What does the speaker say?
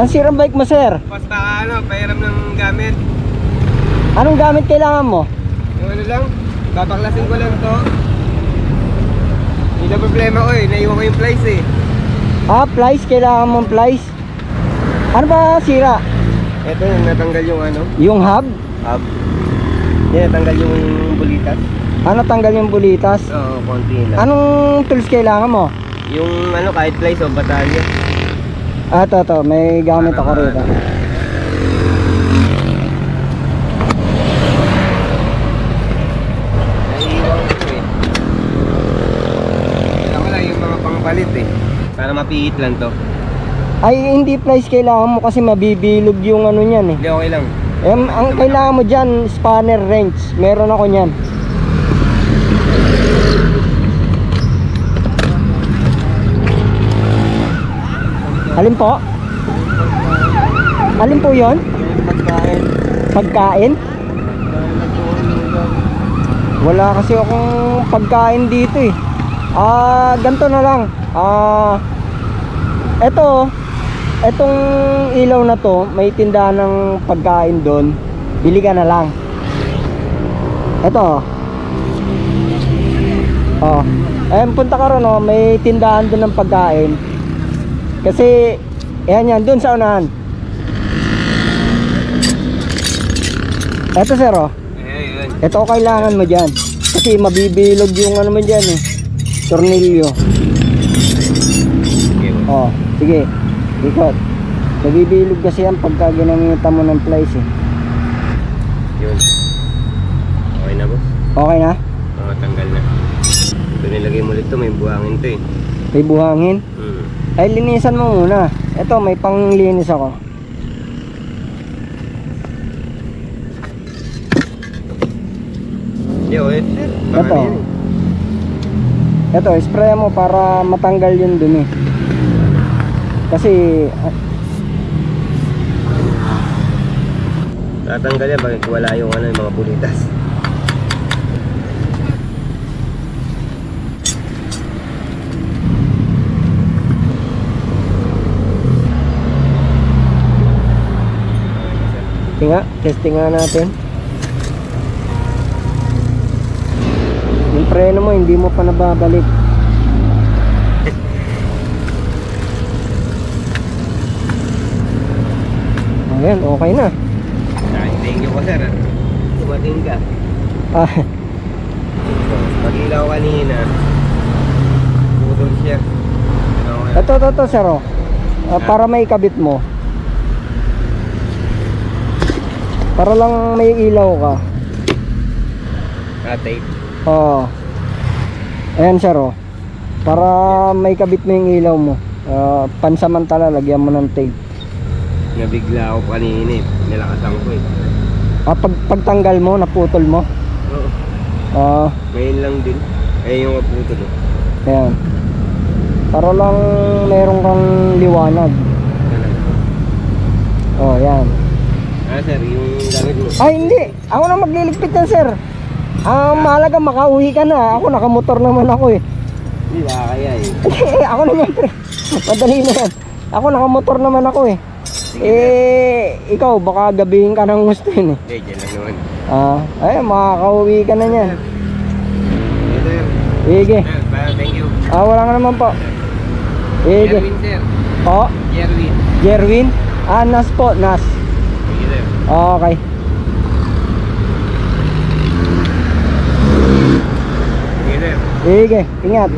Ang sirang bike mo, sir. Basta ano, pahiram ng gamit. Anong gamit kailangan mo? Yung ano lang, babaklasin ko lang to. Hindi na problema ko eh, naiwan ko yung place eh. Ah, plies. Kailangan mong plies. Ano ba sira? Ito yung natanggal yung ano, Yung hub? hub. Yan, natanggal yung bulitas. Ano tanggal yung bulitas? Oo, konti lang. Anong tools kailangan mo? Yung ano, kahit place o batalya. Ah, to, to. May gamit ako rito. Eh. Pangpalit eh. Para mapihit lang to. Ay, hindi plies kailangan mo kasi mabibilog yung ano niyan eh. Hindi, okay lang. Eh, ang kailangan mo dyan, spanner wrench. Meron ako niyan. Alin po? Alin po yon? Pagkain. Pagkain? Wala kasi akong pagkain dito eh. Ah, ganito na lang. Ah, eto, etong ilaw na to, may tindahan ng pagkain doon. Bili ka na lang. Eto. Oh. Eh, punta ka ron, oh, may tindahan doon ng pagkain. Kasi, yan yan, doon sa unahan. Eto sir, oh. Eh. Ito kailangan mo dyan. Kasi mabibilog yung ano mo dyan eh. Tornilyo. Oh, sige. Ikot. Mabibilog kasi yan pagka ginamitan mo ng plies eh. Yun. Okay na boss. Okay na? Mga tanggal na. Ito nilagay mo ulit to, may buhangin to eh. May buhangin. Hmm. Ay, linisan mo muna. Ito, may panglinis ako. Okay. sir. Ito. Ito, spray mo para matanggal yung dumi. Kasi, Tatanggal yan, bakit wala yung ano, yung mga pulitas. Tinga, testing nga natin. Yung preno mo, hindi mo pa nababalik. Ayan, okay na. Thank you po sir. Dumating ka. Ah, pag-ilaw kanina, putol siya. Ito, ito, ito, sir. oh. Ah, para may kabit mo. Para lang may ilaw ka. Ah, tape. Oo. Ayan, sir. Oh. Para may kabit mo yung ilaw mo. Ah, pansamantala, lagyan mo ng tape. Nabigla ako kanina eh. Nilakasan ko eh. Ah, pag, pagtanggal mo, naputol mo. Oo. Ah, Ngayon lang din. Eh, yung putol oh. ayan. Para lang meron kang liwanag. Oh, yan. Ah, sir, yung gamit mo. Ay, hindi. Ako na magliligpit yan, sir. Ah, mahalaga makauwi ka na. Ako nakamotor naman ako eh. Hindi ba kaya eh. Eh, ako naman, pre. Madali na yan. Ako nakamotor naman ako eh. Sige, Eh, ikaw, baka gabihin ka ng gusto yun eh. Hindi, dyan lang naman. Ah, ay, makakauwi ka na sir. Sige. Thank you. Ah, wala ka naman po. Sige. Jerwin, sir. Oh, Jerwin. Jerwin. Ah, Nas po, Nas. Okay. Sige. Sige, ingat.